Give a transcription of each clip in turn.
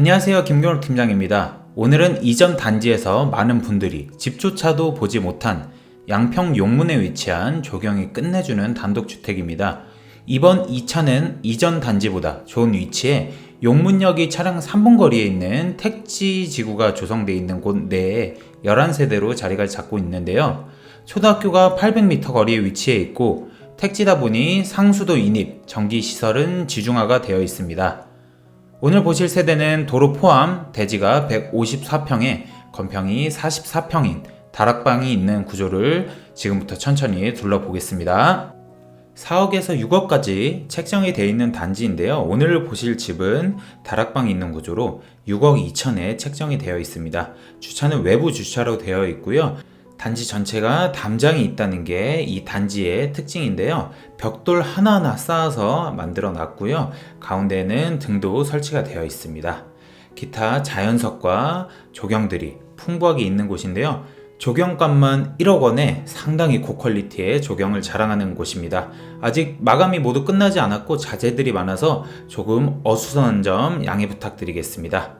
안녕하세요. 김경록 팀장입니다. 오늘은 이전 단지에서 많은 분들이 집조차도 보지 못한 양평 용문에 위치한 조경이 끝내주는 단독주택입니다. 이번 2차는 이전 단지보다 좋은 위치에 용문역이 차량 3분 거리에 있는 택지 지구가 조성되어 있는 곳 내에 11세대로 자리를 잡고 있는데요. 초등학교가 800m 거리에 위치해 있고 택지다 보니 상수도 인입, 전기시설은 지중화가 되어 있습니다. 오늘 보실 세대는 도로 포함 대지가 154평에 건평이 44평인 다락방이 있는 구조를 지금부터 천천히 둘러보겠습니다. 4억에서 6억까지 책정이 되어 있는 단지인데요. 오늘 보실 집은 다락방이 있는 구조로 6억 2천에 책정이 되어 있습니다. 주차는 외부 주차로 되어 있고요. 단지 전체가 담장이 있다는 게 이 단지의 특징인데요. 벽돌 하나하나 쌓아서 만들어 놨고요. 가운데는 등도 설치가 되어 있습니다. 기타 자연석과 조경들이 풍부하게 있는 곳인데요. 조경값만 1억 원에 상당히 고퀄리티의 조경을 자랑하는 곳입니다. 아직 마감이 모두 끝나지 않았고 자재들이 많아서 조금 어수선한 점 양해 부탁드리겠습니다.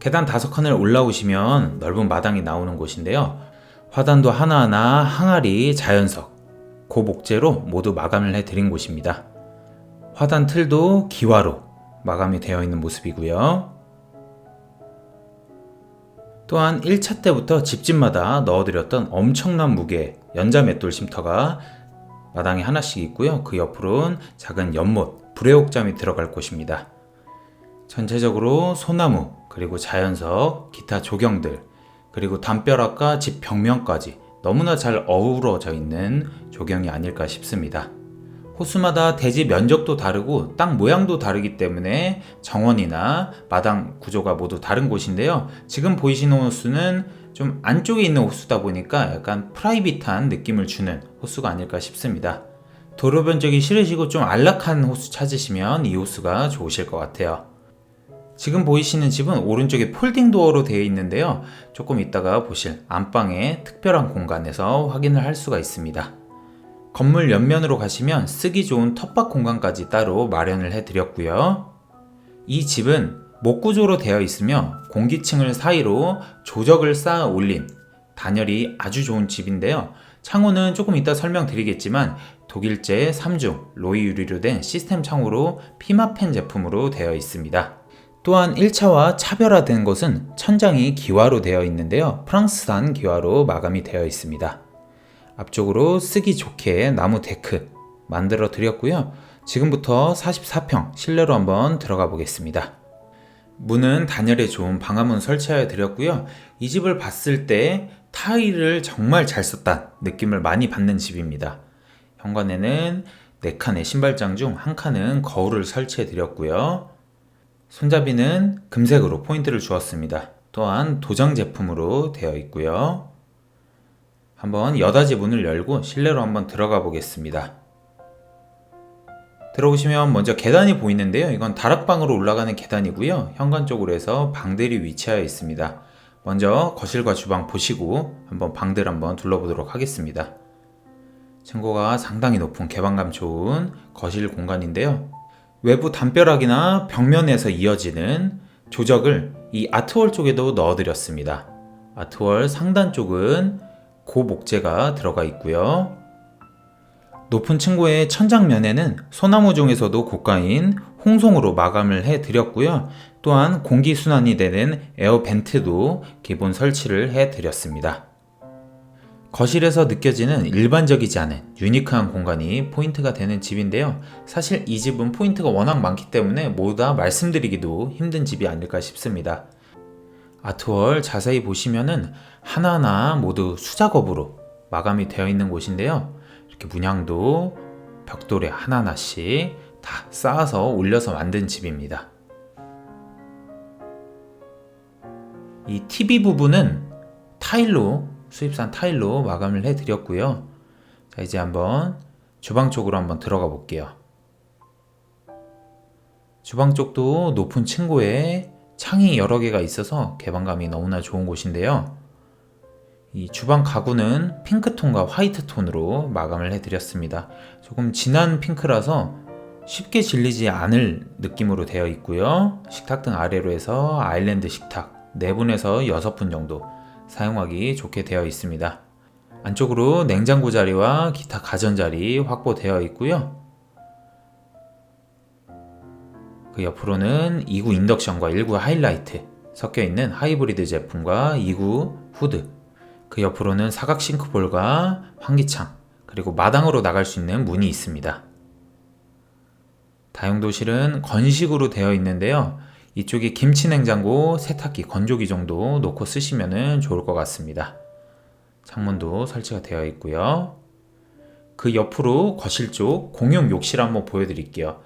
계단 다섯 칸을 올라오시면 넓은 마당이 나오는 곳인데요. 화단도 하나하나 항아리 자연석, 고목재로 모두 마감을 해드린 곳입니다. 화단 틀도 기와로 마감이 되어 있는 모습이고요. 또한 1차 때부터 집집마다 넣어드렸던 엄청난 무게 연자 맷돌 쉼터가 마당에 하나씩 있고요. 그 옆으로는 작은 연못, 불회옥잠이 들어갈 곳입니다. 전체적으로 소나무, 그리고 자연석, 기타 조경들, 그리고 담벼락과 집 벽면까지 너무나 잘 어우러져 있는 조경이 아닐까 싶습니다. 호수마다 대지 면적도 다르고 땅 모양도 다르기 때문에 정원이나 마당 구조가 모두 다른 곳인데요. 지금 보이시는 호수는 좀 안쪽에 있는 호수다 보니까 약간 프라이빗한 느낌을 주는 호수가 아닐까 싶습니다. 도로 변적이 싫으시고 좀 안락한 호수 찾으시면 이 호수가 좋으실 것 같아요. 지금 보이시는 집은 오른쪽에 폴딩 도어로 되어 있는데요. 조금 이따가 보실 안방의 특별한 공간에서 확인을 할 수가 있습니다. 건물 옆면으로 가시면 쓰기 좋은 텃밭 공간까지 따로 마련을 해 드렸고요. 이 집은 목구조로 되어 있으며 공기층을 사이로 조적을 쌓아 올린 단열이 아주 좋은 집인데요. 창호는 조금 이따 설명드리겠지만 독일제 3중 로이 유리로 된 시스템 창호로 피마펜 제품으로 되어 있습니다. 또한 1차와 차별화된 것은 천장이 기와로 되어 있는데요. 프랑스산 기와로 마감이 되어 있습니다. 앞쪽으로 쓰기 좋게 나무 데크 만들어 드렸고요. 지금부터 44평 실내로 한번 들어가 보겠습니다. 문은 단열에 좋은 방화문 설치하여 드렸고요. 이 집을 봤을 때 타일을 정말 잘 썼다 느낌을 많이 받는 집입니다. 현관에는 4칸의 신발장 중 한 칸은 거울을 설치해 드렸고요. 손잡이는 금색으로 포인트를 주었습니다. 또한 도장 제품으로 되어 있고요. 한번 여닫이 문을 열고 실내로 한번 들어가 보겠습니다. 들어오시면 먼저 계단이 보이는데요. 이건 다락방으로 올라가는 계단이고요. 현관 쪽으로 해서 방들이 위치하여 있습니다. 먼저 거실과 주방 보시고 한번 방들 한번 둘러보도록 하겠습니다. 층고가 상당히 높은 개방감 좋은 거실 공간인데요. 외부 담벼락이나 벽면에서 이어지는 조적을 이 아트월 쪽에도 넣어드렸습니다. 아트월 상단 쪽은 고목재가 들어가 있고요. 높은 층고의 천장면에는 소나무 중에서도 고가인 홍송으로 마감을 해 드렸고요. 또한 공기순환이 되는 에어 벤트도 기본 설치를 해 드렸습니다. 거실에서 느껴지는 일반적이지 않은 유니크한 공간이 포인트가 되는 집인데요. 사실 이 집은 포인트가 워낙 많기 때문에 모두 다 말씀드리기도 힘든 집이 아닐까 싶습니다. 아트월 자세히 보시면은 하나하나 모두 수작업으로 마감이 되어 있는 곳인데요. 이렇게 문양도 벽돌에 하나하나씩 다 쌓아서 올려서 만든 집입니다. 이 TV 부분은 타일로 수입산 타일로 마감을 해 드렸고요. 자, 이제 한번 주방 쪽으로 한번 들어가 볼게요. 주방 쪽도 높은 층고에 창이 여러 개가 있어서 개방감이 너무나 좋은 곳인데요. 이 주방 가구는 핑크톤과 화이트 톤으로 마감을 해드렸습니다. 조금 진한 핑크라서 쉽게 질리지 않을 느낌으로 되어 있고요. 식탁 등 아래로 해서 아일랜드 식탁 4분에서 6분 정도 사용하기 좋게 되어 있습니다. 안쪽으로 냉장고 자리와 기타 가전 자리 확보되어 있고요. 그 옆으로는 2구 인덕션과 1구 하이라이트 섞여 있는 하이브리드 제품과 2구 후드 그 옆으로는 사각 싱크볼과 환기창 그리고 마당으로 나갈 수 있는 문이 있습니다. 다용도실은 건식으로 되어 있는데요. 이쪽에 김치 냉장고, 세탁기, 건조기 정도 놓고 쓰시면 좋을 것 같습니다. 창문도 설치가 되어 있고요. 그 옆으로 거실 쪽 공용 욕실 한번 보여드릴게요.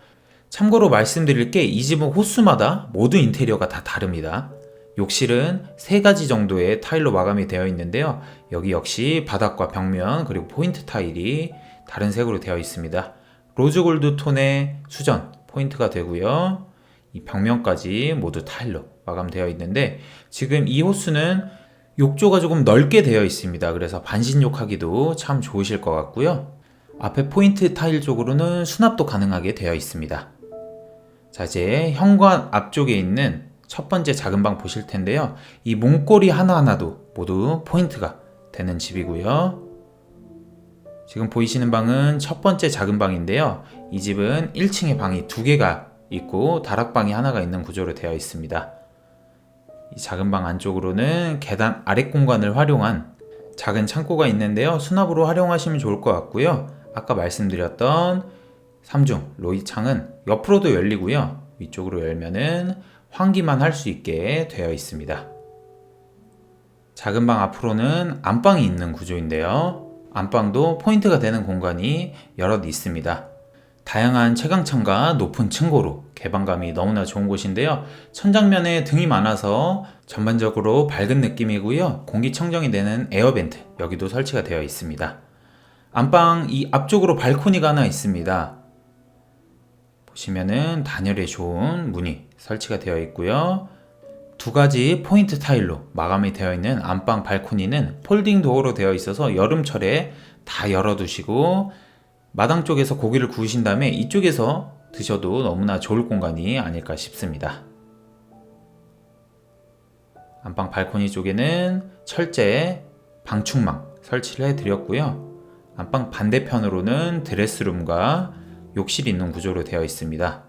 참고로 말씀드릴 게 이 집은 호수마다 모두 인테리어가 다 다릅니다. 욕실은 세 가지 정도의 타일로 마감이 되어 있는데요. 여기 역시 바닥과 벽면 그리고 포인트 타일이 다른 색으로 되어 있습니다. 로즈골드 톤의 수전 포인트가 되고요. 이 벽면까지 모두 타일로 마감되어 있는데 지금 이 호수는 욕조가 조금 넓게 되어 있습니다. 그래서 반신욕하기도 참 좋으실 것 같고요. 앞에 포인트 타일 쪽으로는 수납도 가능하게 되어 있습니다. 자, 이제 현관 앞쪽에 있는 첫 번째 작은 방 보실 텐데요. 이 문고리 하나하나도 모두 포인트가 되는 집이고요. 지금 보이시는 방은 첫 번째 작은 방인데요. 이 집은 1층에 방이 두 개가 있고 다락방이 하나가 있는 구조로 되어 있습니다. 이 작은 방 안쪽으로는 계단 아래 공간을 활용한 작은 창고가 있는데요. 수납으로 활용하시면 좋을 것 같고요. 아까 말씀드렸던 3중 로이 창은 옆으로도 열리고요. 위쪽으로 열면은 환기만 할 수 있게 되어 있습니다. 작은 방 앞으로는 안방이 있는 구조인데요. 안방도 포인트가 되는 공간이 여럿 있습니다. 다양한 채광창과 높은 층고로 개방감이 너무나 좋은 곳인데요. 천장면에 등이 많아서 전반적으로 밝은 느낌이고요. 공기청정이 되는 에어벤트 여기도 설치가 되어 있습니다. 안방 이 앞쪽으로 발코니가 하나 있습니다. 보시면은 단열에 좋은 문이 설치가 되어 있고요. 두 가지 포인트 타일로 마감이 되어 있는 안방 발코니는 폴딩 도어로 되어 있어서 여름철에 다 열어두시고 마당 쪽에서 고기를 구우신 다음에 이쪽에서 드셔도 너무나 좋을 공간이 아닐까 싶습니다. 안방 발코니 쪽에는 철제 방충망 설치를 해드렸고요. 안방 반대편으로는 드레스룸과 욕실이 있는 구조로 되어 있습니다.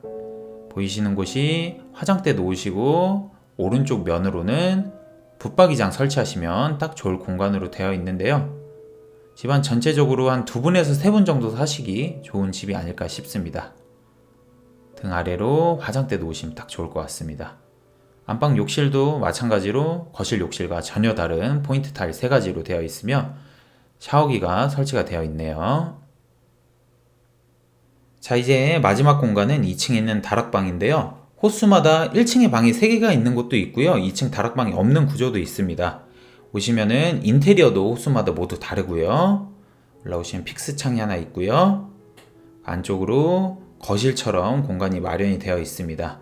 보이시는 곳이 화장대 놓으시고 오른쪽 면으로는 붙박이장 설치하시면 딱 좋을 공간으로 되어 있는데요. 집안 전체적으로 한 두 분에서 세 분 정도 사시기 좋은 집이 아닐까 싶습니다. 등 아래로 화장대 놓으시면 딱 좋을 것 같습니다. 안방 욕실도 마찬가지로 거실 욕실과 전혀 다른 포인트 타일 세 가지로 되어 있으며 샤워기가 설치가 되어 있네요. 자, 이제 마지막 공간은 2층에 있는 다락방인데요. 호수마다 1층에 방이 3개가 있는 곳도 있고요. 2층 다락방이 없는 구조도 있습니다. 보시면은 인테리어도 호수마다 모두 다르고요. 올라오시면 픽스 창이 하나 있고요. 안쪽으로 거실처럼 공간이 마련이 되어 있습니다.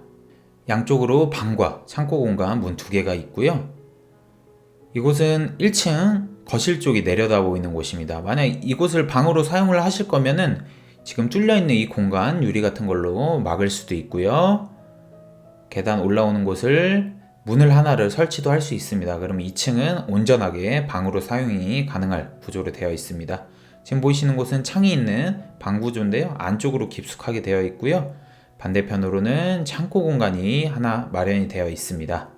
양쪽으로 방과 창고 공간 문 두 개가 있고요. 이곳은 1층 거실 쪽이 내려다 보이는 곳입니다. 만약 이곳을 방으로 사용을 하실 거면은 지금 뚫려 있는 이 공간 유리 같은 걸로 막을 수도 있고요. 계단 올라오는 곳을 문을 하나를 설치도 할 수 있습니다. 그럼 2층은 온전하게 방으로 사용이 가능할 구조로 되어 있습니다. 지금 보이시는 곳은 창이 있는 방 구조인데요. 안쪽으로 깊숙하게 되어 있고요. 반대편으로는 창고 공간이 하나 마련이 되어 있습니다.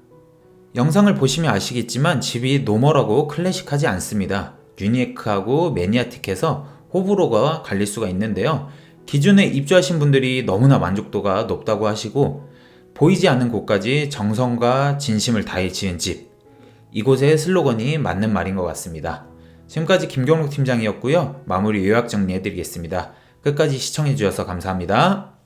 영상을 보시면 아시겠지만 집이 노멀하고 클래식하지 않습니다. 유니크하고 매니아틱해서 호불호가 갈릴 수가 있는데요. 기존에 입주하신 분들이 너무나 만족도가 높다고 하시고 보이지 않는 곳까지 정성과 진심을 다해 지은 집. 이곳의 슬로건이 맞는 말인 것 같습니다. 지금까지 김경록 팀장이었고요. 마무리 요약 정리해 드리겠습니다. 끝까지 시청해 주셔서 감사합니다.